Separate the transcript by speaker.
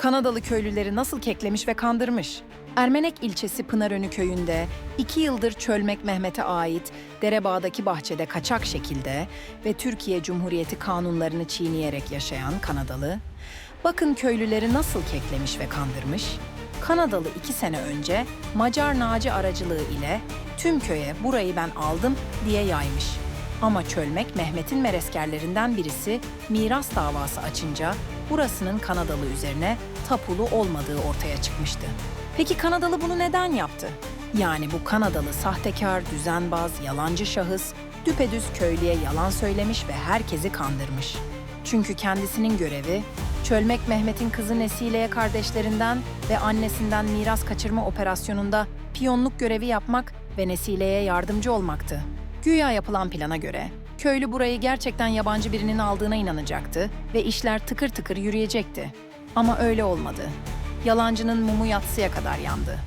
Speaker 1: Kanadalı köylüleri nasıl keklemiş ve kandırmış. Ermenek ilçesi Pınarönü köyünde iki yıldır Çölmek Mehmet'e ait Derebağ'daki bahçede kaçak şekilde ve Türkiye Cumhuriyeti kanunlarını çiğneyerek yaşayan Kanadalı, bakın köylüleri nasıl keklemiş ve kandırmış. Kanadalı iki sene önce Macar Naci aracılığı ile tüm köye burayı ben aldım diye yaymış. Ama Çölmek Mehmet'in mereskerlerinden birisi miras davası açınca burasının Kanadalı üzerine tapulu olmadığı ortaya çıkmıştı. Peki Kanadalı bunu neden yaptı? Yani bu Kanadalı sahtekar, düzenbaz, yalancı şahıs düpedüz köylüye yalan söylemiş ve herkesi kandırmış. Çünkü kendisinin görevi Çölmek Mehmet'in kızı Nesile'ye kardeşlerinden ve annesinden miras kaçırma operasyonunda piyonluk görevi yapmak ve Nesile'ye yardımcı olmaktı. Güya yapılan plana göre köylü burayı gerçekten yabancı birinin aldığına inanacaktı ve işler tıkır tıkır yürüyecekti. Ama öyle olmadı. Yalancının mumu yatsıya kadar yandı.